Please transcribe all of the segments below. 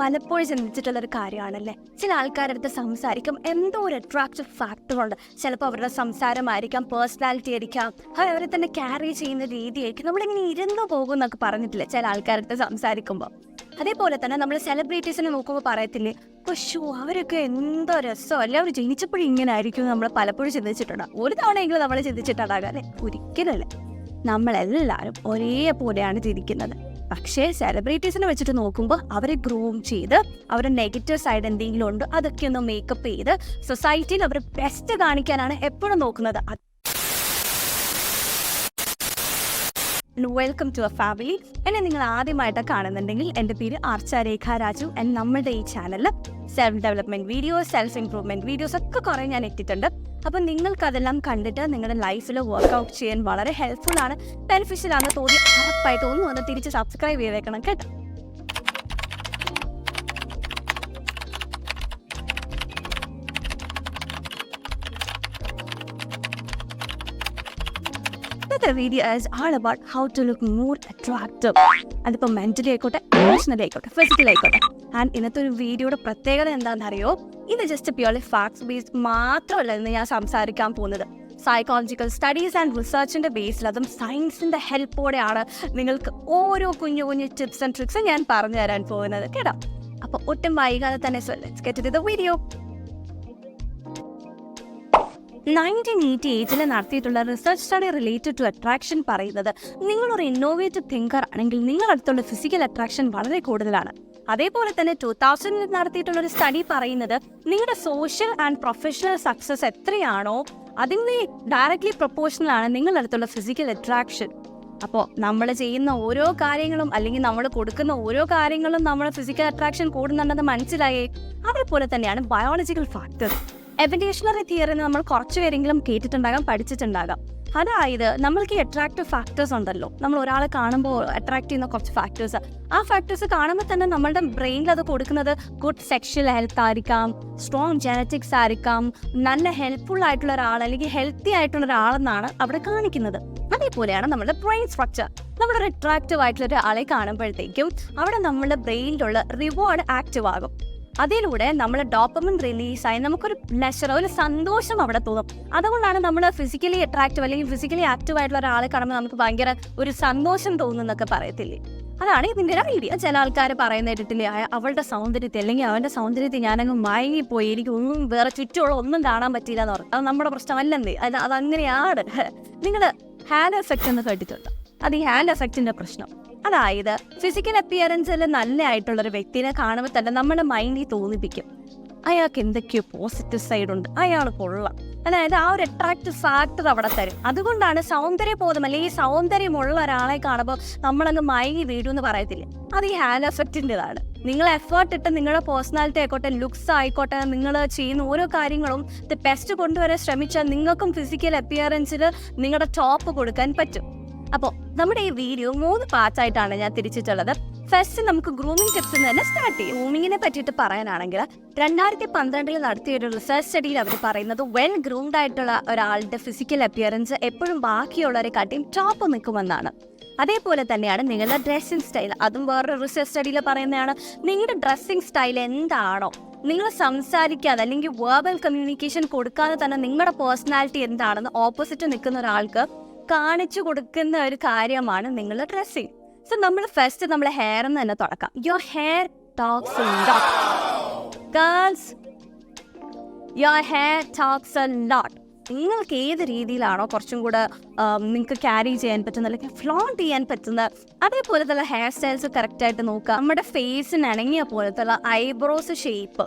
പലപ്പോഴും ചിന്തിച്ചിട്ടുള്ള ഒരു കാര്യമാണല്ലേ? ചില ആൾക്കാരുടെ അടുത്ത് സംസാരിക്കും. എന്തോ ഒരു അട്രാക്റ്റീവ് ഫാക്ടർ ഉണ്ട്. ചിലപ്പോൾ അവരുടെ സംസാരമായിരിക്കാം പേഴ്സണാലിറ്റി ആയിരിക്കാം. അവരെ തന്നെ ക്യാരി ചെയ്യുന്ന രീതിയായിരിക്കും. നമ്മളിങ്ങനെ ഇരുന്നു പോകും എന്നൊക്കെ പറഞ്ഞിട്ടില്ലേ ചില ആൾക്കാരുടെ സംസാരിക്കുമ്പോൾ അതേപോലെ തന്നെ നമ്മൾ സെലിബ്രിറ്റീസിനെ നോക്കുമ്പോൾ പറയത്തില്ലേ പക്ഷോ അവരൊക്കെ എന്തോ രസം അല്ലെ അവർ ജനിച്ചപ്പോഴും ഇങ്ങനെ ആയിരിക്കും നമ്മൾ പലപ്പോഴും ചിന്തിച്ചിട്ടുണ്ടോ. ഒരു തവണയെങ്കിലും നമ്മൾ ചിന്തിച്ചിട്ടുണ്ടാകാം അല്ലെ? ഒരിക്കലല്ലേ നമ്മളെല്ലാവരും ഒരേപോലെയാണ് ചിരിക്കുന്നത്. പക്ഷേ സെലിബ്രിറ്റീസിനെ വെച്ചിട്ട് നോക്കുമ്പോൾ അവരെ ഗ്രൂം ചെയ്ത് അവരെ നെഗറ്റീവ് സൈഡ് എന്തെങ്കിലും ഉണ്ട് അതൊക്കെ ഒന്ന് മേക്കപ്പ് ചെയ്ത് സൊസൈറ്റിയിൽ അവർ ബെസ്റ്റ് കാണിക്കാനാണ് എപ്പോഴും നോക്കുന്നത്. വെൽക്കം ടു എ ഫാമിലി എന്നെ നിങ്ങൾ ആദ്യമായിട്ട് കാണുന്നുണ്ടെങ്കിൽ എന്റെ പേര് ആർച്ച രേഖ രാജു. ആൻഡ് നമ്മളുടെ ഈ ചാനലിൽ self development videos self improvement videos ഒക്കെ കുറേ ഞാൻ എത്തിയിട്ടുണ്ട് അപ്പം നിങ്ങൾക്കതെല്ലാം കണ്ടിട്ട് നിങ്ങളുടെ ലൈഫിൽ വർക്ക്ഔട്ട് ചെയ്യാൻ വളരെ ഹെൽപ്ഫുൾ ആണ് ബെനിഫിഷ്യൽ ആണെന്ന് തോന്നി. ഉറപ്പായിട്ട് ഒന്ന് വന്ന് തിരിച്ച് സബ്സ്ക്രൈബ് ചെയ്തേക്കണം കേട്ടോ. ഇന്നത്തെ video is all about how to look more attractive അതിപ്പോൾ മെന്റലി ആയിക്കോട്ടെ ഇമോഷണലി ആയിക്കോട്ടെ ഫിസിക്കലി ആയിക്കോട്ടെ. ആൻഡ് ഇന്നത്തെ ഒരു വീഡിയോയുടെ പ്രത്യേകത എന്താണെന്ന് അറിയോ ഇത് ജസ്റ്റ് പ്യോർലി ഫാക്ട്സ് ബേസ്ഡ് മാത്രമല്ല ഇന്ന് ഞാൻ സംസാരിക്കാൻ പോകുന്നത്. സൈക്കോളജിക്കൽ സ്റ്റഡീസ് ആൻഡ് റിസർച്ചിന്റെ ബേസിൽ അതും സയൻസിന്റെ ഹെൽപ്പോടെയാണ് നിങ്ങൾക്ക് ഓരോ കുഞ്ഞു കുഞ്ഞു ടിപ്സ് ആൻഡ് ട്രിക്സ് ഞാൻ പറഞ്ഞു തരാൻ പോകുന്നത്. കേട്ടോ? അപ്പോൾ ഒട്ടും വൈകാതെ തന്നെ get the video nineteen eighty എയ്റ്റിൽ നടത്തിയിട്ടുള്ള research study related to attraction പറയുന്നത് നിങ്ങളൊരു ഇന്നോവേറ്റീവ് തിങ്കർ ആണെങ്കിൽ നിങ്ങളടുത്തുള്ള ഫിസിക്കൽ അട്രാക്ഷൻ വളരെ കൂടുതലാണ്. അതേപോലെ തന്നെ ടൂ തൗസൻഡിൽ നടത്തിയിട്ടുള്ള ഒരു സ്റ്റഡി പറയുന്നത് നിങ്ങളുടെ സോഷ്യൽ ആൻഡ് പ്രൊഫഷണൽ സക്സസ് എത്രയാണോ അതിന് ഡയറക്ട്ലി പ്രപ്പോർഷണൽ ആണ്. നിങ്ങളുടെ അടുത്തുള്ള ഫിസിക്കൽ അട്രാക്ഷൻ അപ്പോൾ നമ്മൾ ചെയ്യുന്ന ഓരോ കാര്യങ്ങളും അല്ലെങ്കിൽ നമ്മൾ കൊടുക്കുന്ന ഓരോ കാര്യങ്ങളും നമ്മുടെ ഫിസിക്കൽ അട്രാക്ഷൻ കൂടുന്നുണ്ടെന്ന് മനസ്സിലായേ അതേപോലെ തന്നെയാണ് ബയോളജിക്കൽ ഫാക്ടർ എവല്യൂഷണറി തിയറിന് നമ്മൾ കുറച്ച് പേരെങ്കിലും കേട്ടിട്ടുണ്ടാകാം പഠിച്ചിട്ടുണ്ടാകാം. അതായത് നമ്മൾക്ക് ഈ അട്രാക്റ്റീവ് ഫാക്ടേഴ്സ് ഉണ്ടല്ലോ. നമ്മൾ ഒരാളെ കാണുമ്പോൾ അട്രാക്ട് ചെയ്യുന്ന കുറച്ച് ഫാക്ടേഴ്സ് ആ ഫാക്ടേഴ്സ് കാണുമ്പോൾ തന്നെ നമ്മളുടെ ബ്രെയിനിൽ അത് കൊടുക്കുന്നത് ഗുഡ് സെക്ഷൽ ഹെൽത്ത് ആയിരിക്കാം സ്ട്രോങ് ജനറ്റിക്സ് ആയിരിക്കാം നല്ല ഹെൽപ്ഫുൾ ആയിട്ടുള്ള ഒരാൾ അല്ലെങ്കിൽ ഹെൽത്തി ആയിട്ടുള്ള ഒരാളെന്നാണ് അവിടെ കാണിക്കുന്നത്. അതേപോലെയാണ് നമ്മുടെ ബ്രെയിൻ സ്ട്രക്ചർ നമ്മളൊരു അട്രാക്റ്റീവ് ആയിട്ടുള്ള ഒരാളെ കാണുമ്പോഴത്തേക്കും അവിടെ നമ്മുടെ ബ്രെയിനിലുള്ള റിവാർഡ് ആക്റ്റീവ് ആകും. അതിലൂടെ നമ്മൾ ഡോപ്പമിൻ റിലീസായി നമുക്കൊരു ലെഷർ ഒരു സന്തോഷം അവിടെ തോന്നും. അതുകൊണ്ടാണ് നമ്മൾ ഫിസിക്കലി അട്രാക്റ്റീവ് അല്ലെങ്കിൽ ഫിസിക്കലി ആക്റ്റീവ് ആയിട്ടുള്ള ഒരാളെ കാണുമ്പോൾ നമുക്ക് ഭയങ്കര ഒരു സന്തോഷം തോന്നുന്നൊക്കെ പറയത്തില്ലേ? അതാണ് ഇതിന്റെ ഒരു ഐഡിയ ചില ആൾക്കാർ പറയുന്ന കേട്ടിട്ടില്ലേ "ആ, അവളുടെ സൗന്ദര്യത്തെ അല്ലെങ്കിൽ അവന്റെ സൗന്ദര്യത്തെ ഞാനങ്ങ് മയങ്ങിപ്പോയി എനിക്ക് ഒന്നും വേറെ ചുറ്റുമുള്ള ഒന്നും കാണാൻ പറ്റിയില്ല എന്ന് പറഞ്ഞു. അത് നമ്മുടെ പ്രശ്നമല്ലെന്നേ. അത് അതങ്ങനെയാണ്. നിങ്ങൾ ഹാൻഡ് എഫക്റ്റ് എന്ന് കേട്ടിട്ടുണ്ട്? അത് ഈ ഹാൻഡ് എഫക്റ്റിന്റെ പ്രശ്നം. അതായത് ഫിസിക്കൽ അപ്പിയറൻസിൽ നല്ല ആയിട്ടുള്ള ഒരു വ്യക്തിനെ കാണുമ്പോൾ തന്നെ നമ്മുടെ മൈൻഡിൽ തോന്നിപ്പിക്കും. അയാൾക്ക് എന്തൊക്കെയോ പോസിറ്റീവ് സൈഡ് ഉണ്ട്. അയാൾ കൊള്ളാം. അതായത് ആ ഒരു അട്രാക്റ്റീവ് ഫാക്ടർ അവിടെ തരും. അതുകൊണ്ടാണ് സൗന്ദര്യബോധം അല്ലെങ്കിൽ സൗന്ദര്യമുള്ള ഒരാളെ കാണുമ്പോൾ നമ്മളങ്ങ് മയങ്ങി വീഴും എന്ന് പറയത്തില്ലേ? അത് ഈ ഹാൻഡ് എഫക്റ്റിന്റെതാണ് നിങ്ങൾ എഫേർട്ട് ഇട്ട് നിങ്ങളുടെ പേഴ്സണാലിറ്റി ആയിക്കോട്ടെ ലുക്സ് ആയിക്കോട്ടെ നിങ്ങൾ ചെയ്യുന്ന ഓരോ കാര്യങ്ങളും ഇത് ബെസ്റ്റ് കൊണ്ടുവരാൻ ശ്രമിച്ചാൽ നിങ്ങൾക്കും ഫിസിക്കൽ അപ്പിയറൻസിൽ നിങ്ങളുടെ ടോപ്പ് കൊടുക്കാൻ പറ്റും. അപ്പോൾ നമ്മുടെ ഈ വീഡിയോ മൂന്ന് പാർട്സ് ആയിട്ടാണ് ഞാൻ തിരിച്ചിട്ടുള്ളത്. ഫസ്റ്റ് നമുക്ക് ഗ്രൂമിംഗ് ടിപ്സ് തന്നെ സ്റ്റാർട്ട് ചെയ്യും. ഗ്രൂമിങ്ങിനെ പറ്റിയിട്ട് പറയാനാണെങ്കിൽ രണ്ടായിരത്തി പന്ത്രണ്ടിൽ നടത്തിയ ഒരു റിസർച്ച് സ്റ്റഡിയിൽ അവർ പറയുന്നത് വെൽ ഗ്രൂംഡ് ആയിട്ടുള്ള ഒരാളുടെ ഫിസിക്കൽ അപ്പിയറൻസ് എപ്പോഴും ബാക്കിയുള്ളവരെ കാട്ടിയും ടോപ്പ് നിൽക്കുമെന്നാണ്. അതേപോലെ തന്നെയാണ് നിങ്ങളുടെ ഡ്രസ്സിംഗ് സ്റ്റൈൽ അതും വേറൊരു റിസർച്ച് സ്റ്റഡിയിൽ പറയുന്നതാണ്. നിങ്ങളുടെ ഡ്രസ്സിംഗ് സ്റ്റൈൽ എന്താണോ? നിങ്ങൾ സംസാരിക്കാതെ അല്ലെങ്കിൽ വേർബൽ കമ്മ്യൂണിക്കേഷൻ കൊടുക്കാതെ തന്നെ നിങ്ങളുടെ പേഴ്സണാലിറ്റി എന്താണെന്ന് ഓപ്പോസിറ്റ് നിൽക്കുന്ന ഒരാൾക്ക് കാണിച്ചു കൊടുക്കുന്ന ഒരു കാര്യമാണ് നിങ്ങളുടെ ഡ്രസ്സിങ് സോ നമ്മൾ ഫസ്റ്റ് നമ്മളെ ഹെയർ എന്ന് തന്നെ തുടക്കാം. Your hair talks girls your hair talks a lot നിങ്ങൾക്ക് ഏത് രീതിയിലാണോ കുറച്ചും കൂടെ നിങ്ങൾക്ക് ക്യാരി ചെയ്യാൻ പറ്റുന്ന അല്ലെങ്കിൽ ഫ്ലോണ്ട് ചെയ്യാൻ പറ്റുന്ന തന്നെ ഹെയർ സ്റ്റൈൽസ് കറക്റ്റായിട്ട് നോക്കുക. നമ്മുടെ ഫേസിന് ഇണങ്ങിയ പോലത്തുള്ള ഐബ്രോസ് ഷേപ്പ്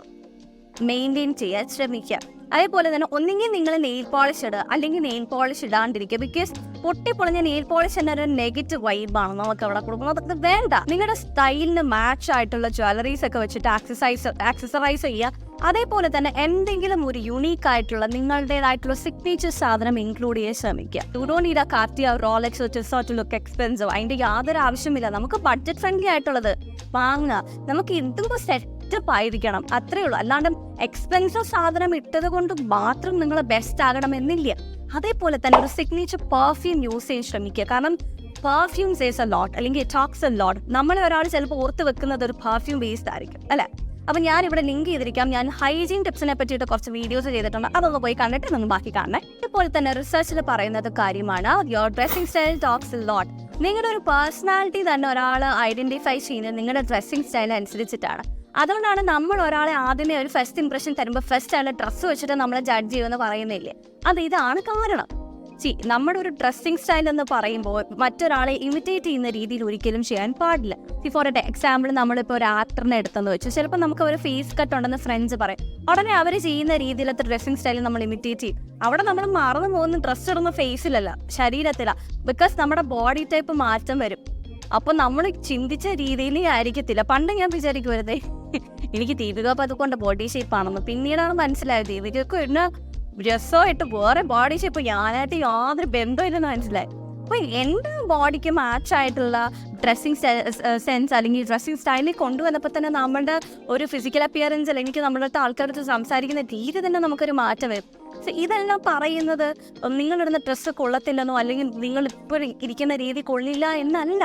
മെയിന്റെയിൻ ചെയ്യാൻ ശ്രമിക്കുക. അതേപോലെ തന്നെ ഒന്നെങ്കിൽ നിങ്ങൾ നെയിൽ പോളിഷ് ഇടുക അല്ലെങ്കിൽ നെയിൽ പോളിഷ് ഇടാണ്ടിരിക്കുക. ബിക്കോസ് പൊട്ടിപ്പൊളിഞ്ഞ നെയിൽ പോളിഷ് തന്നെ ഒരു നെഗറ്റീവ് വൈബാണ് നമുക്ക് അവിടെ കൊടുക്കുന്നത്. അത് വേണ്ട. നിങ്ങളുടെ സ്റ്റൈലിന് മാച്ച് ആയിട്ടുള്ള ജ്വല്ലറീസ് ഒക്കെ വെച്ചിട്ട് ആക്സസൈസ് ആക്സസറൈസ് ചെയ്യുക. അതേപോലെ തന്നെ എന്തെങ്കിലും ഒരു യുണീക്ക് ആയിട്ടുള്ള നിങ്ങളുടേതായിട്ടുള്ള സിഗ്നേച്ചർ സാധനം ഇൻക്ലൂഡ് ചെയ്യാൻ ശ്രമിക്കുക. You do need a Cartier Rolex to look expensive അതിന്റെ യാതൊരു ആവശ്യമില്ല നമുക്ക് ബഡ്ജറ്റ് ഫ്രണ്ട്ലി ആയിട്ടുള്ളത് വാങ്ങുക. നമുക്ക് എന്തുമ്പോൾ സെറ്റപ്പ് ആയിരിക്കണം. അത്രേ ഉള്ളൂ. അല്ലാണ്ട് എക്സ്പെൻസീവ് സാധനം ഇട്ടത് കൊണ്ട് മാത്രം നിങ്ങൾ ബെസ്റ്റ് ആകണമെന്നില്ല. അതേപോലെ തന്നെ ഒരു സിഗ്നേച്ചർ പെർഫ്യൂം യൂസ് ചെയ്യാൻ ശ്രമിക്കുക. കാരണം പെർഫ്യൂം സേസ് എ ലോട്ട് അല്ലെങ്കിൽ ടോക്സ് എ ലോട്ട് നമ്മളെ ഒരാൾ ചിലപ്പോൾ ഓർത്ത് വെക്കുന്നത് ഒരു പെർഫ്യൂം ബേസ്ഡ് ആയിരിക്കും അല്ലേ? അപ്പം ഞാൻ ഇവിടെ ലിങ്ക് ചെയ്തിരിക്കാം. ഞാൻ ഹൈജീൻ ടിപ്സിനെ പറ്റിയിട്ട് കുറച്ച് വീഡിയോസ് ചെയ്തിട്ടുണ്ട്. അതൊന്ന് പോയി കണ്ടിട്ട് നിങ്ങൾ ബാക്കി കാണണേ. ഇതുപോലെ തന്നെ റിസർച്ചിൽ പറയുന്നത് കാര്യമാണ്. Your dressing style talks lot നിങ്ങളുടെ ഒരു പേഴ്സണാലിറ്റി തന്നെ ഒരാൾ ഐഡന്റിഫൈ ചെയ്യുന്നത് നിങ്ങളുടെ ഡ്രസ്സിംഗ് സ്റ്റൈൽ അനുസരിച്ചിട്ടാണ്. അതുകൊണ്ടാണ് നമ്മൾ ഒരാളെ ആദ്യമേ ഒരു ഫസ്റ്റ് ഇംപ്രഷൻ തരുമ്പോൾ ഫസ്റ്റ് അയാളെ ഡ്രസ്സ് വെച്ചിട്ട് നമ്മളെ ജഡ്ജ് ചെയ്യുമെന്ന് പറയുന്നില്ലേ? അത് ഇതാണ് കാരണം. സി നമ്മുടെ ഒരു ഡ്രസ്സിങ് സ്റ്റൈൽ എന്ന് പറയുമ്പോൾ മറ്റൊരാളെ ഇമിറ്റേറ്റ് ചെയ്യുന്ന രീതിയിൽ ഒരിക്കലും ചെയ്യാൻ പാടില്ല. സി ഫോർ എക്സാമ്പിൾ നമ്മളിപ്പോൾ ഒരു ആക്ടറിനെ എടുത്തെന്ന് വെച്ചു. ചിലപ്പോൾ നമുക്ക് ഒരു ഫേസ് കട്ട് ഉണ്ടെന്ന് ഫ്രണ്ട്സ് പറയും. ഉടനെ അവർ ചെയ്യുന്ന രീതിയിലത്തെ ഡ്രസ്സിങ് സ്റ്റൈൽ നമ്മൾ ഇമിറ്റേറ്റ് ചെയ്യും. അവിടെ നമ്മൾ മറന്നു പോകുന്ന ഡ്രസ്സ് ഇടുന്ന ഫേസിലല്ല ശരീരത്തിലാണ് ബിക്കോസ് നമ്മുടെ ബോഡി ടൈപ്പ് മാറ്റം വരും. അപ്പൊ നമ്മൾ ചിന്തിച്ച രീതിയിൽ ആയിരിക്കത്തില്ല. പണ്ട് ഞാൻ വിചാരിക്കും വെറുതെ എനിക്ക് ദീപിക പതുക്കൊണ്ട് ബോഡി ഷേപ്പ് ആണെന്ന്. പിന്നീടാണ് മനസ്സിലായത്. ദീപികക്ക് ഇന്ന രസമായിട്ട് വേറെ ബോഡി ഷേപ്പ് ഞാനായിട്ട് യാതൊരു ബന്ധമില്ലെന്ന് മനസ്സിലായി. അപ്പൊ എന്റെ ബോഡിക്ക് മാച്ച് ആയിട്ടുള്ള ഡ്രസ്സിങ് സെൻസ് അല്ലെങ്കിൽ ഡ്രസ്സിങ് സ്റ്റൈലിൽ കൊണ്ടുവന്നപ്പോൾ തന്നെ നമ്മുടെ ഒരു ഫിസിക്കൽ അപ്പിയറൻസ് അല്ലെങ്കിൽ നമ്മുടെ അടുത്ത് ആൾക്കാരുടെ സംസാരിക്കുന്ന രീതി തന്നെ നമുക്കൊരു മാറ്റം വരും. ഇതെല്ലാം പറയുന്നത് നിങ്ങളിടുന്ന ഡ്രസ്സ് കൊള്ളത്തില്ലെന്നോ അല്ലെങ്കിൽ നിങ്ങൾ ഇപ്പോൾ ഇരിക്കുന്ന രീതി കൊള്ളില്ല എന്നല്ല.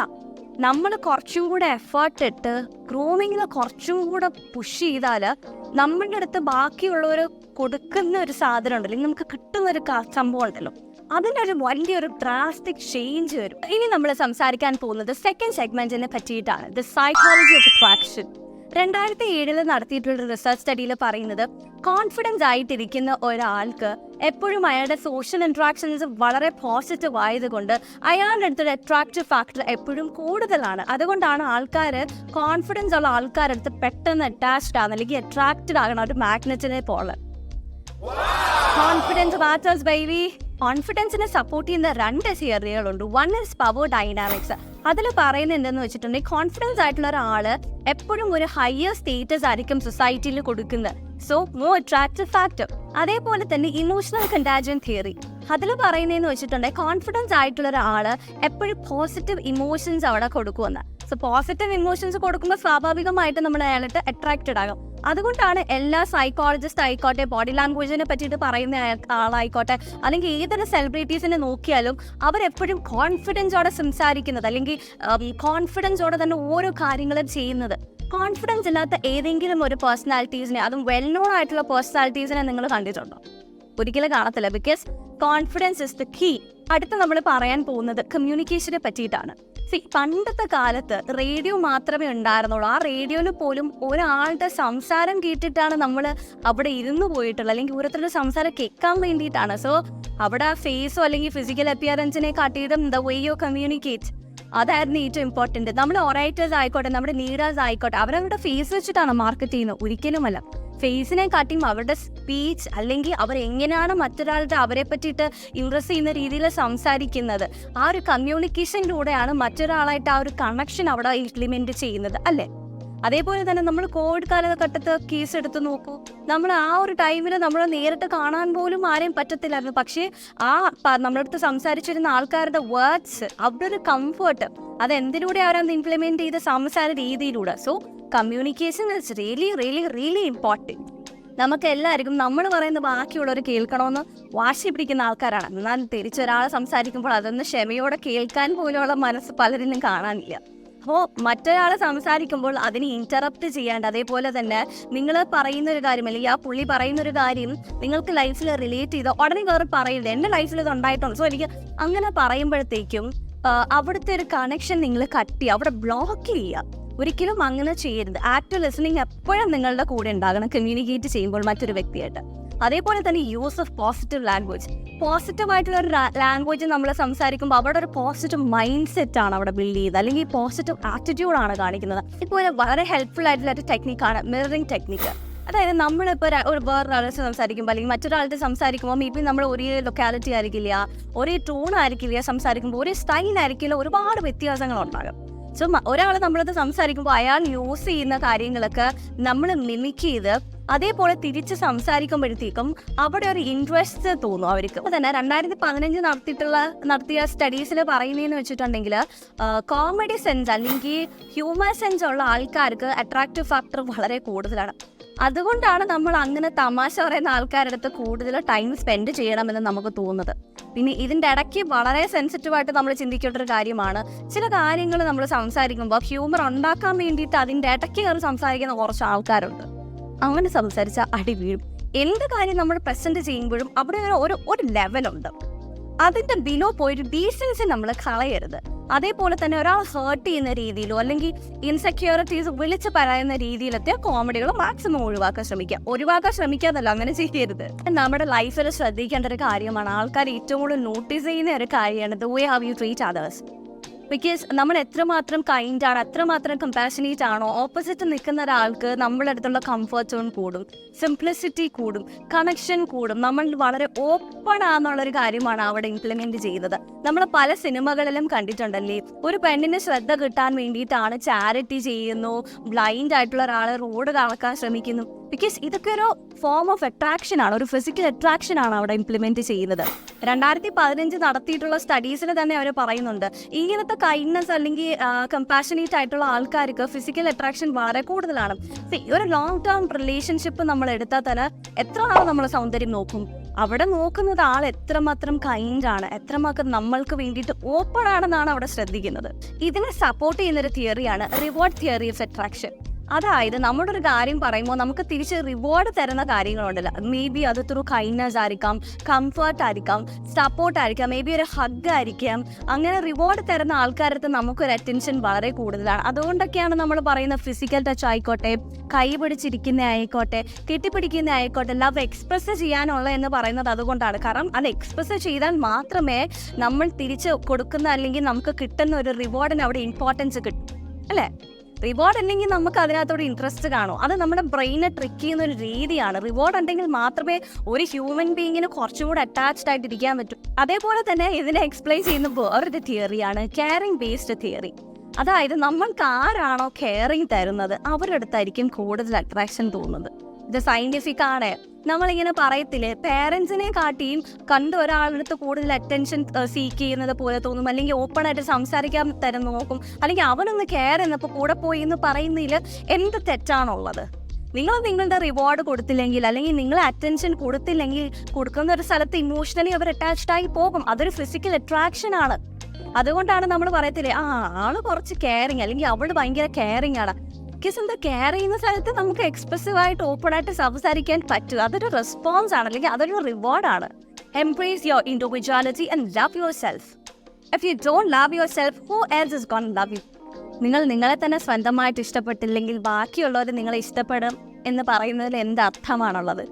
നമ്മൾ കുറച്ചും കൂടെ എഫേർട്ട് ഇട്ട് ഗ്രൂമിങ്ങിൽ കുറച്ചും കൂടെ പുഷ് ചെയ്താൽ നമ്മളുടെ അടുത്ത് ബാക്കിയുള്ളവർ കൊടുക്കുന്ന ഒരു സാധനം ഉണ്ടല്ലോ. നമുക്ക് കിട്ടുന്ന ഒരു സംഭവം ഉണ്ടല്ലോ. അതിനൊരു വലിയൊരു ഡ്രാസ്റ്റിക് ചേഞ്ച് വരും. ഇനി നമ്മൾ സംസാരിക്കാൻ പോകുന്നത് സെക്കൻഡ് സെഗ്മെന്റിനെ പറ്റിയിട്ടാണ്. ദ സൈക്കോളജി ഓഫ് അട്രാക്ഷൻ രണ്ടായിരത്തി ഏഴിൽ നടത്തിയിട്ടുള്ള റിസർച്ച് സ്റ്റഡിയിൽ പറയുന്നത് കോൺഫിഡൻസ് ആയിട്ടിരിക്കുന്ന ഒരാൾക്ക് എപ്പോഴും അയാളുടെ സോഷ്യൽ ഇൻട്രാക്ഷൻസ് വളരെ പോസിറ്റീവ് ആയതുകൊണ്ട് അയാളുടെ അടുത്തൊരു അട്രാക്റ്റീവ് ഫാക്ടർ എപ്പോഴും കൂടുതലാണ്. അതുകൊണ്ടാണ് ആൾക്കാർ കോൺഫിഡൻസ് ഉള്ള ആൾക്കാരുടെ അടുത്ത് പെട്ടെന്ന് അറ്റാച്ച്ഡ് ആകുന്ന അല്ലെങ്കിൽ അട്രാക്റ്റഡ് ആകണ ഒരു മാഗ്നറ്റിനെ പോലെ. കോൺഫിഡൻസ് മാറ്റേഴ്സ് ബൈബി കോൺഫിഡൻസിനെ സപ്പോർട്ട് ചെയ്യുന്ന രണ്ട് തിയറികളുണ്ട് വൺ ഇസ് പവർ ഡൈനാമിക്സ് അതിൽ പറയുന്നത് എന്തെന്ന് വെച്ചിട്ടുണ്ടെങ്കിൽ കോൺഫിഡൻസ് ആയിട്ടുള്ള ഒരാൾ എപ്പോഴും ഒരു ഹയർ സ്റ്റേറ്റസ് ആയിരിക്കും സൊസൈറ്റിയിൽ കൊടുക്കുന്നത് സോ മോർ അട്രാക്റ്റീവ് ഫാക്ടർ അതേപോലെ തന്നെ ഇമോഷണൽ കണ്ടാജൻ തിയറി അതിൽ പറയുന്നതെന്ന് വെച്ചിട്ടുണ്ടെങ്കിൽ കോൺഫിഡൻസ് ആയിട്ടുള്ള ഒരാൾ എപ്പോഴും പോസിറ്റീവ് ഇമോഷൻസ് അവിടെ കൊടുക്കുമെന്ന് സോ പോസിറ്റീവ് ഇമോഷൻസ് കൊടുക്കുമ്പോൾ സ്വാഭാവികമായിട്ട് നമ്മൾ അയാളിട്ട് അട്രാക്റ്റഡ് ആകും. അതുകൊണ്ടാണ് എല്ലാ സൈക്കോളജിസ്റ്റ് ആയിക്കോട്ടെ ബോഡി ലാംഗ്വേജിനെ പറ്റിയിട്ട് പറയുന്ന ആളായിക്കോട്ടെ അല്ലെങ്കിൽ ഏതൊരു സെലിബ്രിറ്റീസിനെ നോക്കിയാലും അവരെപ്പോഴും കോൺഫിഡൻസോടെ സംസാരിക്കുന്നത് അല്ലെങ്കിൽ കോൺഫിഡൻസോടെ തന്നെ ഓരോ കാര്യങ്ങളും ചെയ്യുന്നത്. കോൺഫിഡൻസ് ഇല്ലാത്ത ഏതെങ്കിലും ഒരു പേഴ്സണാലിറ്റീസിനെ അതും വെൽ നോൺ ആയിട്ടുള്ള പേഴ്സണാലിറ്റീസിനെ നിങ്ങൾ കണ്ടിട്ടുണ്ടോ? ഒരിക്കലും കാണത്തില്ല because confidence is the key അടുത്ത നമ്മൾ പറയാൻ പോകുന്നത് കമ്മ്യൂണിക്കേഷനെ പറ്റിയിട്ടാണ്. സി പണ്ടത്തെ കാലത്ത് റേഡിയോ മാത്രമേ ഉണ്ടായിരുന്നുള്ളൂ. ആ റേഡിയോയിൽ പോലും ഒരാളുടെ സംസാരം കേട്ടിട്ടാണ് നമ്മൾ അവിടെ ഇരുന്ന് പോയിട്ടുള്ളത്. അല്ലെങ്കിൽ ഓരോരുത്തരുടെ സംസാരം കേൾക്കാൻ വേണ്ടിയിട്ടാണ്. സോ അവിടെ ഫേസോ അല്ലെങ്കിൽ ഫിസിക്കൽ അപ്പിയറൻസിനെ കാട്ടിയിട്ടും ദ വേ യു കമ്മ്യൂണിക്കേറ്റ് അതായിരുന്നു ഏറ്റവും ഇമ്പോർട്ടന്റ് നമ്മൾ ഒറൈറ്റേഴ്സ് ആയിക്കോട്ടെ നമ്മുടെ ലീഡേഴ്സ് ആയിക്കോട്ടെ അവരവരുടെ ഫേസ് വെച്ചിട്ടാണ് മാർക്കറ്റ് ചെയ്യുന്നത്. ഒരിക്കലുമല്ല. ഫേസിനെ കാട്ടിയും അവരുടെ സ്പീച്ച് അല്ലെങ്കിൽ അവർ എങ്ങനെയാണ് മറ്റൊരാളുടെ അവരെ പറ്റിയിട്ട് ഇംപ്രസ് ചെയ്യുന്ന രീതിയിൽ സംസാരിക്കുന്നത്. ആ ഒരു കമ്മ്യൂണിക്കേഷനിലൂടെയാണ് മറ്റൊരാളായിട്ട് ആ ഒരു കണക്ഷൻ അവിടെ ഇംപ്ലിമെന്റ് ചെയ്യുന്നത് അല്ലേ? അതേപോലെ തന്നെ നമ്മൾ കോവിഡ് കാലഘട്ടത്ത് കേസ് എടുത്ത് നോക്കൂ. നമ്മൾ ആ ഒരു ടൈമിൽ നമ്മൾ നേരിട്ട് കാണാൻ പോലും ആരെയും പറ്റത്തില്ലായിരുന്നു. പക്ഷേ ആ നമ്മളടുത്ത് സംസാരിച്ചിരുന്ന ആൾക്കാരുടെ വേർഡ്സ് അവരുടെ ഒരു കംഫർട്ട് അത് എന്തിലൂടെ അവരന്ന് ഇംപ്ലിമെന്റ് ചെയ്ത സംസാര രീതിയിലൂടെ. So communication is really really really important നമുക്ക് എല്ലാവർക്കും നമ്മൾ പറയുന്ന ബാക്കിയുള്ളവർ കേൾക്കണമെന്ന് വാശി പിടിക്കുന്ന ആൾക്കാരാണ്. എന്നാൽ തിരിച്ചൊരാൾ സംസാരിക്കുമ്പോൾ അതൊന്ന് ക്ഷമയോടെ കേൾക്കാൻ പോലുള്ള മനസ്സ് പലരിലും കാണാനില്ല. അപ്പോൾ മറ്റൊരാൾ സംസാരിക്കുമ്പോൾ അതിനെ ഇന്ററപ്റ്റ് ചെയ്യാണ്ട് അതേപോലെ തന്നെ നിങ്ങൾ പറയുന്ന ഒരു കാര്യം അല്ലെങ്കിൽ ആ പുള്ളി പറയുന്ന ഒരു കാര്യം നിങ്ങൾക്ക് ലൈഫിൽ റിലേറ്റ് ചെയ്ത് ഉടനെ കയറി പറയരുത്. എന്റെ ലൈഫിൽ ഇത് ഉണ്ടായിട്ടുണ്ട് സോ എനിക്ക് അങ്ങനെ പറയുമ്പോഴത്തേക്കും അവിടുത്തെ ഒരു കണക്ഷൻ നിങ്ങൾ കട്ട് ചെയ്യുക. അവിടെ ബ്ലോക്ക് ചെയ്യുക. ഒരിക്കലും അങ്ങനെ ചെയ്യരുത്. ആക്റ്റീവ് ലിസണിങ് എപ്പോഴും നിങ്ങളുടെ കൂടെ ഉണ്ടാകണം. കമ്മ്യൂണിക്കേറ്റ് ചെയ്യുമ്പോൾ മറ്റൊരു വ്യക്തിയായിട്ട്. അതേപോലെ തന്നെ use of positive language positive ആയിട്ടുള്ള ഒരു ലാംഗ്വേജ് നമ്മൾ സംസാരിക്കുമ്പോൾ അവിടെ ഒരു പോസിറ്റീവ് മൈൻഡ് സെറ്റ് ആണ് അവിടെ ബിൽഡ് ചെയ്യുന്നത്. അല്ലെങ്കിൽ പോസിറ്റീവ് ആറ്റിറ്റ്യൂഡ് ആണ് കാണിക്കുന്നത്. ഇതുപോലെ വളരെ ഹെൽപ്ഫുൾ ആയിട്ടുള്ള ഒരു ടെക്നിക്കാണ് മിററിംഗ് ടെക്നിക്ക് അതായത് നമ്മളിപ്പോൾ ഒരു വേറൊരാളെ സംസാരിക്കുമ്പോൾ അല്ലെങ്കിൽ മറ്റൊരാളുടെ സംസാരിക്കുമ്പോൾ മേ ബി നമ്മൾ ഒരേ ലൊക്കാലിറ്റി ആയിരിക്കില്ല ഒരേ ടോൺ ആയിരിക്കില്ല സംസാരിക്കുമ്പോൾ ഒരേ സ്റ്റൈൽ ആയിരിക്കില്ല ഒരുപാട് വ്യത്യാസങ്ങൾ ഉണ്ടാകും. സോ ഒരാൾ നമ്മളത് സംസാരിക്കുമ്പോൾ അയാൾ യൂസ് ചെയ്യുന്ന കാര്യങ്ങളൊക്കെ നമ്മൾ മിമിക് ചെയ്ത് അതേപോലെ തിരിച്ച് സംസാരിക്കുമ്പോഴത്തേക്കും അവിടെ ഒരു ഇൻട്രസ്റ്റ് തോന്നും അവർക്ക്. അപ്പോൾ തന്നെ രണ്ടായിരത്തി പതിനഞ്ച് നടത്തിയിട്ടുള്ള നടത്തിയ സ്റ്റഡീസിൽ പറയുന്നതെന്ന് വെച്ചിട്ടുണ്ടെങ്കിൽ കോമഡി സെൻസ് അല്ലെങ്കിൽ ഹ്യൂമർ സെൻസ് ഉള്ള ആൾക്കാർക്ക് അട്രാക്റ്റീവ് ഫാക്ടർ വളരെ കൂടുതലാണ്. അതുകൊണ്ടാണ് നമ്മൾ അങ്ങനെ തമാശ പറയുന്ന ആൾക്കാരുടെ അടുത്ത് കൂടുതൽ ടൈം സ്പെൻഡ് ചെയ്യണമെന്ന് നമുക്ക് തോന്നുന്നത്. പിന്നെ ഇതിന്റെ ഇടയ്ക്ക് വളരെ സെൻസിറ്റീവായിട്ട് നമ്മൾ ചിന്തിക്കേണ്ട ഒരു കാര്യമാണ്. ചില കാര്യങ്ങൾ നമ്മൾ സംസാരിക്കുമ്പോൾ ഹ്യൂമർ ഉണ്ടാക്കാൻ വേണ്ടിയിട്ട് അതിന്റെ ഇടയ്ക്ക് കയറി സംസാരിക്കുന്ന കുറച്ച് ആൾക്കാരുണ്ട്. അങ്ങനെ സംസാരിച്ച അടി വീഴും. എന്ത് കാര്യം നമ്മൾ പ്രസന്റ് ചെയ്യുമ്പോഴും അവിടെ ഒരു- ഒരു ലെവലുണ്ട് അതിന്റെ ബിലോ പോയിട്ട് ഡീസൻസി നമ്മൾ കളയരുത്. അതേപോലെ തന്നെ ഒരാൾ ഹേർട്ട് ചെയ്യുന്ന രീതിയിലോ അല്ലെങ്കിൽ ഇൻസെക്യൂരിറ്റീസ് വിളിച്ച് പറയുന്ന രീതിയിലത്തെ കോമഡികൾ മാക്സിമം ഒഴിവാക്കാൻ ശ്രമിക്കുക. ഒഴിവാക്കാൻ ശ്രമിക്കാതല്ല അങ്ങനെ ചെയ്യരുത്. നമ്മുടെ ലൈഫിൽ ശ്രദ്ധിക്കേണ്ട ഒരു കാര്യമാണ് ആൾക്കാർ ഏറ്റവും കൂടുതൽ നോട്ടീസ് ചെയ്യുന്ന ഒരു കാര്യമാണ് the way have you treat others because നമ്മൾ എത്രമാത്രം കൈൻഡ് ആണ് എത്രമാത്രം കമ്പാഷനേറ്റ് ആണോ ഓപ്പോസിറ്റ് നിൽക്കുന്ന ഒരാൾക്ക് നമ്മുടെ അടുത്തുള്ള കംഫർട്ട് സോൺ കൂടും സിംപ്ലിസിറ്റി കൂടും കണക്ഷൻ കൂടും. നമ്മൾ വളരെ ഓപ്പൺ ആണെന്നുള്ളൊരു കാര്യമാണ് അവിടെ ഇംപ്ലിമെന്റ് ചെയ്യുന്നത് നമ്മൾ പല സിനിമകളിലും കണ്ടിട്ടുണ്ടല്ലേ ഒരു പെണ്ണിന് ശ്രദ്ധ കിട്ടാൻ വേണ്ടിയിട്ടാണ് ചാരിറ്റി ചെയ്യുന്നു ബ്ലൈൻഡ് ആയിട്ടുള്ള ഒരാളെ റോഡ് കളക്കാൻ ശ്രമിക്കുന്നു. ബിക്കോസ് ഇതൊക്കെ ഒരു ഫോം ഓഫ് അട്രാക്ഷൻ ആണ്. ഒരു ഫിസിക്കൽ അട്രാക്ഷൻ ആണ് അവിടെ ഇംപ്ലിമെന്റ് ചെയ്യുന്നത്. രണ്ടായിരത്തി പതിനഞ്ച് നടത്തിയിട്ടുള്ള സ്റ്റഡീസിൽ തന്നെ അവർ പറയുന്നുണ്ട്. ഇങ്ങനത്തെ കൈൻഡ്നെസ് അല്ലെങ്കിൽ കമ്പാഷനേറ്റ് ആയിട്ടുള്ള ആൾക്കാർക്ക് ഫിസിക്കൽ അട്രാക്ഷൻ വളരെ കൂടുതലാണ്. ഒരു ലോങ് ടേം റിലേഷൻഷിപ്പ് നമ്മൾ എടുത്താൽ തന്നെ എത്ര ആൾ നമ്മൾ സൗന്ദര്യം നോക്കും? അവിടെ നോക്കുന്നത് ആൾ എത്രമാത്രം കൈൻഡ് ആണ്. എത്രമാത്രം നമ്മൾക്ക് വേണ്ടിയിട്ട് ഓപ്പൺ ആണെന്നാണ് അവിടെ ശ്രദ്ധിക്കുന്നത്. ഇതിനെ സപ്പോർട്ട് ചെയ്യുന്ന ഒരു തിയറിയാണ് റിവാർഡ് തിയറി ഓഫ് അട്രാക്ഷൻ അതായത് നമ്മുടെ ഒരു കാര്യം പറയുമ്പോൾ നമുക്ക് തിരിച്ച് റിവാർഡ് തരുന്ന കാര്യങ്ങളുണ്ടല്ലോ. മേ ബി അത് ത്രൂ കൈൻഡ്നസ് ആയിരിക്കാം കംഫർട്ട് ആയിരിക്കാം സപ്പോർട്ട് ആയിരിക്കാം മേ ബി ഒരു ഹഗ് ആയിരിക്കാം. അങ്ങനെ റിവാർഡ് തരുന്ന ആൾക്കാരടുത്ത് നമുക്കൊരു അറ്റൻഷൻ വളരെ കൂടുതലാണ്. അതുകൊണ്ടൊക്കെയാണ് നമ്മൾ പറയുന്ന ഫിസിക്കൽ ടച്ച് ആയിക്കോട്ടെ കൈ പിടിച്ചിരിക്കുന്ന ആയിക്കോട്ടെ കെട്ടിപ്പിടിക്കുന്ന ആയിക്കോട്ടെ ലവ് എക്സ്പ്രസ് ചെയ്യാനുള്ള എന്ന് പറയുന്നത് അതുകൊണ്ടാണ്. കാരണം അത് എക്സ്പ്രസ് ചെയ്താൽ മാത്രമേ നമ്മൾ തിരിച്ച് കൊടുക്കുന്ന അല്ലെങ്കിൽ നമുക്ക് കിട്ടുന്ന ഒരു റിവാർഡിന് അവിടെ ഇമ്പോർട്ടൻസ് കിട്ടും. അല്ലേ? റിവാർഡ് ഉണ്ടെങ്കിൽ നമുക്ക് അതിനകത്തോട് ഇൻട്രസ്റ്റ് കാണും. അത് നമ്മുടെ ബ്രെയിനെ ട്രിക്ക് ചെയ്യുന്ന ഒരു രീതിയാണ്. റിവാർഡ് ഉണ്ടെങ്കിൽ മാത്രമേ ഒരു ഹ്യൂമൻ ബീങ്ങിന് കുറച്ചും കൂടെ അറ്റാച്ച്ഡ് ആയിട്ട് ഇരിക്കാൻ പറ്റൂ. അതേപോലെ തന്നെ ഇതിനെ എക്സ്പ്ലെയിൻ ചെയ്യുന്ന വേറൊരു തിയറിയാണ് കെയറിംഗ് ബേസ്ഡ് തിയറി അതായത് നമ്മൾക്ക് ആരാണോ കെയറിങ് തരുന്നത് അവരുടെ അടുത്തായിരിക്കും കൂടുതൽ അട്രാക്ഷൻ തോന്നുന്നത്. ഇത് സയന്റിഫിക് ആണ്. നമ്മളിങ്ങനെ പറയത്തില്ലേ പേരൻസിനെ കാട്ടിയും കണ്ട ഒരാളെടുത്ത് കൂടുതൽ അറ്റൻഷൻ സീക്ക് ചെയ്യുന്നത് പോലെ തോന്നും അല്ലെങ്കിൽ ഓപ്പൺ ആയിട്ട് സംസാരിക്കാൻ തരുന്ന നോക്കും അല്ലെങ്കിൽ അവനൊന്ന് കെയർ എന്നപ്പോൾ കൂടെ പോയി എന്ന് പറയുന്നതിൽ എന്ത് തെറ്റാണുള്ളത്? നിങ്ങൾ നിങ്ങളുടെ റിവാർഡ് കൊടുത്തില്ലെങ്കിൽ അല്ലെങ്കിൽ നിങ്ങൾ അറ്റൻഷൻ കൊടുത്തില്ലെങ്കിൽ കൊടുക്കുന്ന ഒരു സ്ഥലത്ത് ഇമോഷണലി അവർ അറ്റാച്ച്ഡ് ആയി പോകും. അതൊരു ഫിസിക്കൽ അട്രാക്ഷൻ ആണ്. അതുകൊണ്ടാണ് നമ്മൾ പറയത്തില്ലേ ആ ആൾ കുറച്ച് കെയറിങ് അല്ലെങ്കിൽ അവൾ ഭയങ്കര കെയറിങ് ആണ്. ബിക്കോസ് എന്താ കെയർ ചെയ്യുന്ന സ്ഥലത്ത് നമുക്ക് എക്സ്പ്രസീവ് ആയിട്ട് ഓപ്പൺ ആയിട്ട് സംസാരിക്കാൻ പറ്റും. അതൊരു റെസ്പോൺസ് ആണ് അല്ലെങ്കിൽ അതൊരു റിവാർഡാണ് embrace your individuality and love yourself if you don't love yourself who else is gonna love you നിങ്ങൾ നിങ്ങളെ തന്നെ സ്വന്തമായിട്ട് ഇഷ്ടപ്പെട്ടില്ലെങ്കിൽ ബാക്കിയുള്ളവർ നിങ്ങളെ ഇഷ്ടപ്പെടും എന്ന് പറയുന്നതിൽ എന്ത് അർത്ഥമാണുള്ളത്?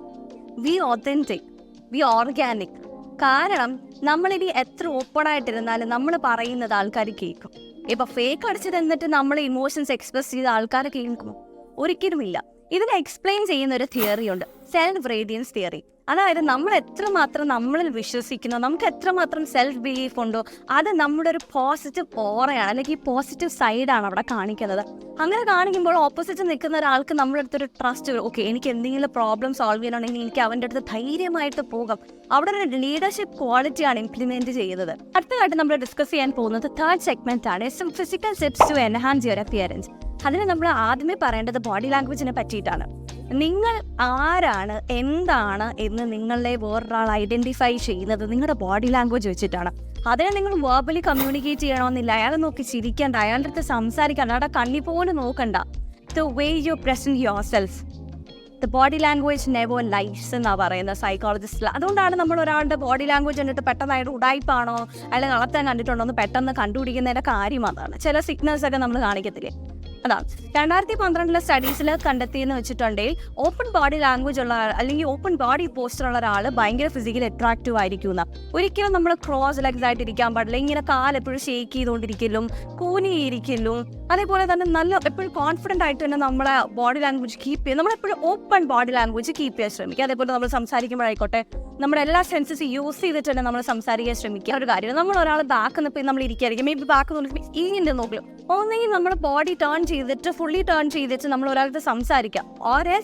വി ഒത്തന്റിക് വി ഓർഗാനിക് കാരണം നമ്മളിനി എത്ര ഓപ്പൺ ആയിട്ടിരുന്നാലും നമ്മൾ പറയുന്നത് ആൾക്കാർ കേൾക്കും. ഇപ്പൊ ഫേക്ക് അടിച്ചു തന്നിട്ട് നമ്മൾ ഇമോഷൻസ് എക്സ്പ്രസ് ചെയ്ത ആൾക്കാരെ കേൾക്കുമോ ഒരിക്കലുമില്ല. ഇതിനെ എക്സ്പ്ലെയിൻ ചെയ്യുന്ന ഒരു തിയറി ഉണ്ട്. സെൽഫ് റേഡിയൻസ് തിയറി അതായത് നമ്മൾ എത്രമാത്രം നമ്മളിൽ വിശ്വസിക്കുന്നു നമുക്ക് എത്രമാത്രം സെൽഫ് ബിലീഫ് ഉണ്ടോ അത് നമ്മുടെ ഒരു പോസിറ്റീവ് ഓറയാണ് അല്ലെങ്കിൽ പോസിറ്റീവ് സൈഡാണ് അവിടെ കാണിക്കുന്നത്. അങ്ങനെ കാണിക്കുമ്പോൾ ഓപ്പോസിറ്റ് നിൽക്കുന്ന ഒരാൾക്ക് നമ്മുടെ അടുത്തൊരു ട്രസ്റ്റ് വരും. ഓക്കെ എനിക്ക് എന്തെങ്കിലും പ്രോബ്ലം സോൾവ് ചെയ്യണമെങ്കിൽ എനിക്ക് അവന്റെ അടുത്ത് ധൈര്യമായിട്ട് പോകാം. അവിടെ ഒരു ലീഡർഷിപ്പ് ക്വാളിറ്റിയാണ് ഇംപ്ലിമെന്റ് ചെയ്യുന്നത്. അടുത്തതായിട്ട് നമ്മൾ ഡിസ്കസ് ചെയ്യാൻ പോകുന്നത് തേർഡ് സെഗ്മെന്റ് ആണ് physical steps to enhance your appearance അതിന് നമ്മൾ ആദ്യമേ പറയേണ്ടത് ബോഡി ലാംഗ്വേജിനെ പറ്റിയിട്ടാണ്. നിങ്ങൾ ആരാണ് എന്താണ് എന്ന് നിങ്ങളെ വേറൊരാൾ ഐഡന്റിഫൈ ചെയ്യുന്നത് നിങ്ങളുടെ ബോഡി ലാംഗ്വേജ് വെച്ചിട്ടാണ്. അതിനെ നിങ്ങൾ വേർബലി കമ്മ്യൂണിക്കേറ്റ് ചെയ്യണമെന്നില്ല. അയാളെ നോക്കി ചിരിക്കേണ്ട അയാളുടെ അടുത്ത് സംസാരിക്കേണ്ട അയാളുടെ കണ്ണി പോലും നോക്കണ്ട. The way you present yourself the body language never lies എന്നാണ് പറയുന്നത് സൈക്കോളജിസ്റ്റിൽ അതുകൊണ്ടാണ് നമ്മൾ ഒരാളുടെ ബോഡി ലാംഗ്വേജ് കണ്ടിട്ട് പെട്ടെന്ന് അയാൾ ഉടായ്പാണോ അല്ലെങ്കിൽ കളത്താൻ കണ്ടിട്ടുണ്ടോ എന്ന് പെട്ടെന്ന് കണ്ടുപിടിക്കുന്നതിന്റെ കാര്യം അതാണ്. ചില സിഗ്നൽസ് ഒക്കെ നമ്മൾ കാണിക്കത്തില്ലേ? അതാണ് രണ്ടായിരത്തി പന്ത്രണ്ടിലെ സ്റ്റഡീസിൽ കണ്ടെത്തിയെന്ന് വെച്ചിട്ടുണ്ടെങ്കിൽ ഓപ്പൺ ബോഡി ലാംഗ്വേജ് ഉള്ള അല്ലെങ്കിൽ ഓപ്പൺ ബോഡി പോസ്റ്റർ ഉള്ള ഒരാൾ ഭയങ്കര ഫിസിക്കലി അട്രാക്റ്റീവ് ആയിരിക്കും എന്നാ. ഒരിക്കലും നമ്മൾ ക്രോസ് ലെഗ്സ് ആയിട്ട് ഇരിക്കാൻ പാടില്ല. ഇങ്ങനെ കാൽ എപ്പോഴും ഷേക്ക് ചെയ്തുകൊണ്ടിരിക്കലും കൂനിയിരിക്കലും അതേപോലെ തന്നെ നല്ല എപ്പോഴും കോൺഫിഡന്റ് ആയിട്ട് തന്നെ നമ്മളെ ബോഡി ലാംഗ്വേജ് കീപ്പ് ചെയ്യും. നമ്മളെപ്പോഴും ഓപ്പൺ ബോഡി ലാംഗ്വേജ് കീപ്പ് ചെയ്യാൻ ശ്രമിക്കുക. അതേപോലെ നമ്മൾ സംസാരിക്കുമ്പോഴായിക്കോട്ടെ നമ്മുടെ എല്ലാ സെൻസസ് യൂസ് ചെയ്തിട്ട് തന്നെ നമ്മൾ സംസാരിക്കാൻ ശ്രമിക്കുക. ഒരു കാര്യം നമ്മൾ ഒരാൾ ബാക്ക് പോയി നമ്മൾ ഇരിക്കുകയായിരിക്കും. മേ ബി ബാക്ക് നോക്കി ഇങ്ങനെ നോക്കില്ല ഒന്നെങ്കിൽ നമ്മൾ ബോഡി ടേൺ ചെയ്തിട്ട് ഫുള്ളി ടേൺ ചെയ്തിട്ട് നമ്മൾ ഒരാൾക്ക് സംസാരിക്കാം. ഓരേ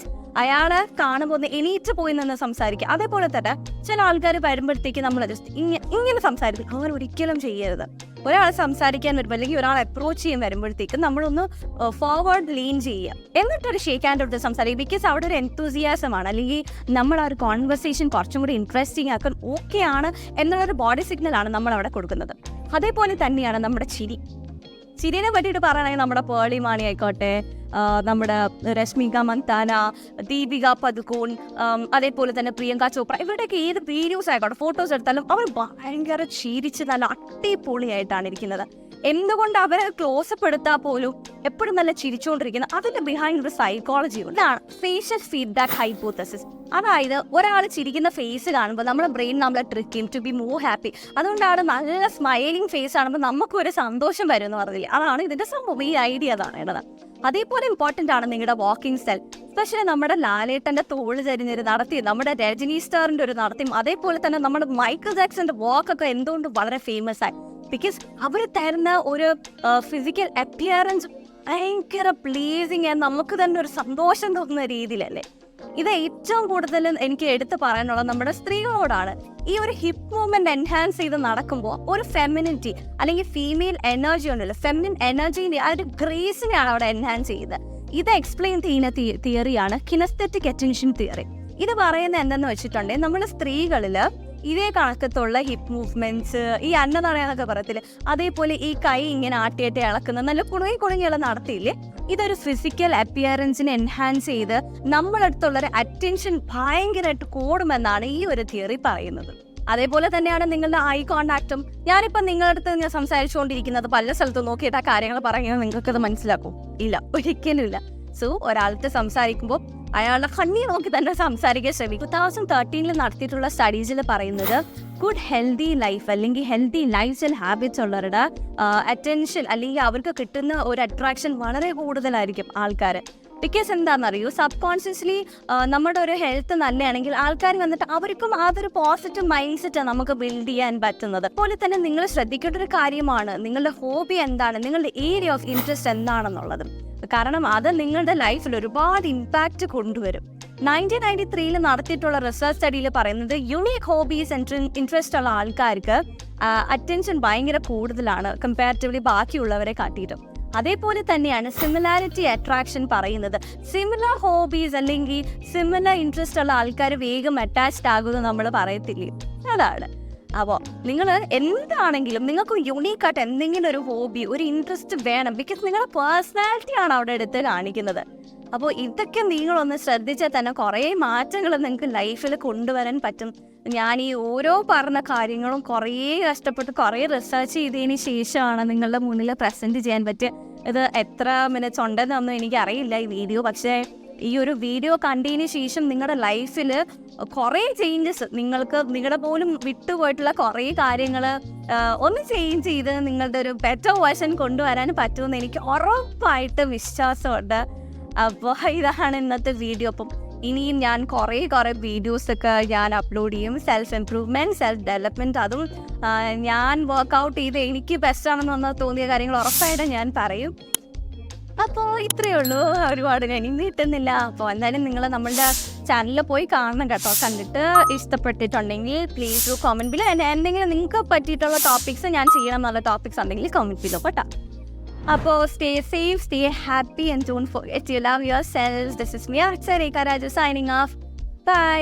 അയാളെ കാണുമ്പോൾ എണീറ്റ് പോയി നിന്ന് സംസാരിക്കുക അതേപോലെ തന്നെ ചില ആൾക്കാർ വരുമ്പോഴത്തേക്ക് നമ്മൾ ജസ്റ്റ് ഇങ്ങനെ ഇങ്ങനെ സംസാരിക്കും. അങ്ങനെ ഒരിക്കലും ചെയ്യരുത്. ഒരാൾ സംസാരിക്കാൻ വരുമ്പോൾ അല്ലെങ്കിൽ ഒരാൾ അപ്രോച്ച് ചെയ്യാൻ വരുമ്പോഴത്തേക്കും നമ്മളൊന്ന് ഫോർവേഡ് ലീൻ ചെയ്യുക. എന്നിട്ടൊരു ഷേക്ക് ഹാൻഡ് എടുത്ത് സംസാരിക്കും ബിക്കോസ് അവിടെ ഒരു എൻതൂസിയാസമാണ് അല്ലെങ്കിൽ നമ്മൾ ആ ഒരു കോൺവെർസേഷൻ കുറച്ചും കൂടി ഇൻട്രസ്റ്റിംഗ് ആക്കാൻ ഓക്കെ ആണ്. എന്നുള്ളൊരു ബോഡി സിഗ്നലാണ് നമ്മൾ അവിടെ കൊടുക്കുന്നത്. അതേപോലെ തന്നെയാണ് നമ്മുടെ ചിരി. ചിരിനെ പറ്റിയിട്ട് പറയുകയാണെങ്കിൽ നമ്മുടെ പേളി മാണി ആയിക്കോട്ടെ. നമ്മുടെ രശ്മിക മന്താന ദീപിക പതുക്കോൺ അതേപോലെ തന്നെ പ്രിയങ്ക ചോപ്ര ഇവരുടെയൊക്കെ ഏത് വീഡിയോസ് ആയിക്കോട്ടെ ഫോട്ടോസ് എടുത്താലും അവർ ഭയങ്കര ചിരിച്ച് നല്ല അടിപൊളിയായിട്ടാണ് ഇരിക്കുന്നത്. എന്തുകൊണ്ട് അവരെ ക്ലോസപ്പ് എടുത്താൽ പോലും എപ്പോഴും നല്ല ചിരിച്ചുകൊണ്ടിരിക്കുന്നത് അതിന്റെ ബിഹൈൻഡ് ഒരു സൈക്കോളജി ഉണ്ട്. ഇതാണ് ഫേഷ്യൽ ഫീഡ്ബാക്ക് ഹൈപ്പോത്തസിസ് അതായത് ഒരാൾ ചിരിക്കുന്ന ഫേസ് കാണുമ്പോൾ നമ്മുടെ ബ്രെയിൻ നമ്മളെ trick to be more happy അതുകൊണ്ടാണ് നല്ല സ്മൈലിംഗ് ഫേസ് കാണുമ്പോൾ നമുക്കൊരു സന്തോഷം വരും എന്ന് പറഞ്ഞില്ലേ? അതാണ് ഇതിന്റെ സംഭവം. ഈ ഐഡിയ അതാണ് അതേപോലെ ഇമ്പോർട്ടന്റ് ആണ് നിങ്ങളുടെ വാക്കിംഗ് സ്റ്റൈൽ സ്പെഷ്യലി നമ്മുടെ ലാലേട്ടന്റെ തോൾ ചരിഞ്ഞൊരു നടത്തി നമ്മുടെ രജനി സ്റ്റാറിന്റെ ഒരു നടത്തിയും അതേപോലെ തന്നെ നമ്മുടെ മൈക്കിൾ ജാക്സന്റെ വാക്കൊക്കെ എന്തുകൊണ്ട് വളരെ ഫേമസ് ആയി? ബിക്കോസ് അവർ തരുന്ന ഒരു ഫിസിക്കൽ അപ്പിയറൻസ് ഭയങ്കര പ്ലീസിങ് നമുക്ക് തന്നെ ഒരു സന്തോഷം തോന്നുന്ന രീതിയിലല്ലേ? ഇത് ഏറ്റവും കൂടുതൽ എനിക്ക് എടുത്തു പറയാനുള്ളത് നമ്മുടെ സ്ത്രീകളോടാണ്. ഈ ഒരു ഹിപ്പ് മൂവ്മെന്റ് എൻഹാൻസ് ചെയ്ത് നടക്കുമ്പോൾ ഒരു ഫെമിനിറ്റി അല്ലെങ്കിൽ ഫീമെയിൽ എനർജി ഉണ്ടല്ലോ ഫെമിനിൻ എനർജീനെ ആ ഒരു ഗ്രേസിനെയാണ് അവിടെ എൻഹാൻസ് ചെയ്തത് ഇത് എക്സ്പ്ലെയിൻ ചെയ്യുന്ന തിയറിയാണ് കിനസ്തെറ്റിക് അറ്റൻഷൻ തിയറി ഇത് പറയുന്നത് എന്തെന്ന് വെച്ചിട്ടുണ്ടെങ്കിൽ നമ്മൾ സ്ത്രീകളിൽ ഇതേ കണക്കത്തുള്ള ഹിപ്പ് മൂവ്മെന്റ്സ് ഈ അന്നനടയെന്നൊക്കെ പറയത്തില്ലേ? അതേപോലെ ഈ കൈ ഇങ്ങനെ ആട്ടിയാട്ടി ഇളക്കുന്ന നല്ല കുണുങ്ങി കുണുങ്ങിയുള്ള നടത്തിയില്ലേ? ഇതൊരു ഫിസിക്കൽ അപ്പിയറൻസിനെ എൻഹാൻസ് ചെയ്ത് നമ്മളടുത്തുള്ള ഒരു അറ്റൻഷൻ ഭയങ്കരമായിട്ട് കൂടുമെന്നാണ് ഈ ഒരു തിയറി പറയുന്നത്. അതേപോലെ തന്നെയാണ് നിങ്ങളുടെ ഐ കോണ്ടാക്റ്റും ഞാനിപ്പോൾ നിങ്ങളുടെ അടുത്ത് ഞാൻ സംസാരിച്ചുകൊണ്ടിരിക്കുന്നത് പല സ്ഥലത്തും നോക്കിയിട്ട് ആ കാര്യങ്ങൾ പറയുന്നത് നിങ്ങൾക്കത് മനസ്സിലാക്കും. ഇല്ല ഒരിക്കലും ഇല്ല സോ ഒരാളത്തെ സംസാരിക്കുമ്പോൾ അയാളുടെ കണ്ണി നോക്കി തന്നെ സംസാരിക്കാൻ ശ്രമിക്കും. ടു തൗസൻഡ് തേർട്ടീനിൽ നടത്തിയിട്ടുള്ള സ്റ്റഡീസിൽ പറയുന്നത് ഗുഡ് ഹെൽത്തി ലൈഫ് അല്ലെങ്കിൽ ഹെൽത്തി ലൈഫ് സ്റ്റൈൽ ഹാബിറ്റ്സ് ഉള്ളവരുടെ അറ്റൻഷൻ അല്ലെങ്കിൽ അവർക്ക് കിട്ടുന്ന ഒരു അട്രാക്ഷൻ വളരെ കൂടുതലായിരിക്കും ആൾക്കാർ ബിക്കോസ് എന്താണെന്നറിയൂ സബ് കോൺഷ്യസ്ലി നമ്മുടെ ഒരു ഹെൽത്ത് നല്ലതാണെങ്കിൽ ആൾക്കാർ വന്നിട്ട് അവർക്കും അതൊരു പോസിറ്റീവ് മൈൻഡ് സെറ്റ് നമുക്ക് ബിൽഡ് ചെയ്യാൻ പറ്റുന്നത്. അതുപോലെ തന്നെ നിങ്ങൾ ശ്രദ്ധിക്കേണ്ട ഒരു കാര്യമാണ് നിങ്ങളുടെ ഹോബി എന്താണ് നിങ്ങളുടെ ഏരിയ ഓഫ് ഇൻട്രസ്റ്റ് എന്താണെന്നുള്ളത്. കാരണം അത് നിങ്ങളുടെ ലൈഫിൽ ഒരുപാട് ഇമ്പാക്റ്റ് കൊണ്ടുവരും. നയന്റീൻ നയന്റി ത്രീയിൽ നടത്തിയിട്ടുള്ള റിസർച്ച് സ്റ്റഡിയിൽ പറയുന്നത് യുണീക് ഹോബീസ് ഇൻട്രസ്റ്റ് ഉള്ള ആൾക്കാർക്ക് അറ്റൻഷൻ ഭയങ്കര കൂടുതലാണ് കമ്പാരിറ്റീവ്ലി ബാക്കിയുള്ളവരെ കാട്ടിയിട്ടും. അതേപോലെ തന്നെയാണ് സിമിലാരിറ്റി അട്രാക്ഷൻ പറയുന്നത്. സിമിലർ ഹോബീസ് അല്ലെങ്കിൽ സിമിലർ ഇൻട്രസ്റ്റ് ഉള്ള ആൾക്കാർ വേഗം അറ്റാച്ച്ഡ് ആകുമെന്ന് നമ്മൾ പറയത്തില്ലേ? അതാണ്. അപ്പോൾ നിങ്ങൾ എന്താണെങ്കിലും നിങ്ങൾക്ക് യുണീക്കായിട്ട് എന്തെങ്കിലും ഒരു ഹോബി ഒരു ഇൻട്രസ്റ്റ് വേണം. ബിക്കോസ് നിങ്ങളുടെ പേഴ്സണാലിറ്റി ആണ് അവിടെ എടുത്ത് കാണിക്കുന്നത്. അപ്പോൾ ഇതൊക്കെ നിങ്ങളൊന്ന് ശ്രദ്ധിച്ചാൽ തന്നെ കുറേ മാറ്റങ്ങൾ നിങ്ങൾക്ക് ലൈഫിൽ കൊണ്ടുവരാൻ പറ്റും. ഞാൻ ഈ ഓരോ പറഞ്ഞ കാര്യങ്ങളും കുറേ കഷ്ടപ്പെട്ട് കുറേ റിസർച്ച് ചെയ്തതിന് ശേഷമാണ് നിങ്ങളുടെ മുന്നിൽ പ്രസന്റ് ചെയ്യാൻ പറ്റുക ഇത് എത്ര മിനിറ്റ്സ് ഉണ്ടെന്നൊന്നും എനിക്കറിയില്ല ഈ വീഡിയോ പക്ഷേ ഈ ഒരു വീഡിയോ കണ്ടതിന് ശേഷം നിങ്ങളുടെ ലൈഫിൽ കുറേ ചേഞ്ചസ് നിങ്ങൾക്ക് നിങ്ങളുടെ പോലും വിട്ടുപോയിട്ടുള്ള കുറേ കാര്യങ്ങൾ ഒന്ന് ചേഞ്ച് ചെയ്ത് നിങ്ങളുടെ ഒരു ബെറ്റർ വേർഷൻ കൊണ്ടുവരാൻ പറ്റുമെന്ന് എനിക്ക് ഉറപ്പായിട്ട് വിശ്വാസമുണ്ട്. അപ്പോൾ ഇതാണ് ഇന്നത്തെ വീഡിയോ അപ്പം ഇനിയും ഞാൻ കുറേ കുറേ വീഡിയോസൊക്കെ ഞാൻ അപ്ലോഡ് ചെയ്യും. സെൽഫ് ഇംപ്രൂവ്മെന്റ് സെൽഫ് ഡെവലപ്മെന്റ് അതും ഞാൻ വർക്കൗട്ട് ചെയ്ത് എനിക്ക് ബെസ്റ്റ് ആണെന്ന് തോന്നിയ കാര്യങ്ങൾ ഉറപ്പായിട്ടും ഞാൻ പറയും. അപ്പോൾ ഇത്രയേ ഉള്ളൂ. ഒരുപാട് ഞാൻ ഇനി കിട്ടുന്നില്ല. അപ്പോൾ എന്തായാലും നിങ്ങൾ നമ്മളുടെ ചാനലിൽ പോയി കാണണം കേട്ടോ. കണ്ടിട്ട് ഇഷ്ടപ്പെട്ടിട്ടുണ്ടെങ്കിൽ പ്ലീസ് കോമന്റ് ബിലോ എന്തെങ്കിലും നിങ്ങൾക്ക് പറ്റിയിട്ടുള്ള ടോപ്പിക്സ് ഞാൻ ചെയ്യണം എന്നുള്ള ടോപ്പിക്സ് ഉണ്ടെങ്കിൽ കോമന്റ് ബിലോ കേട്ടോ. അപ്പോൾ stay safe stay happy and don't forget you love yourself this is me Aksharekha Raju signing off bye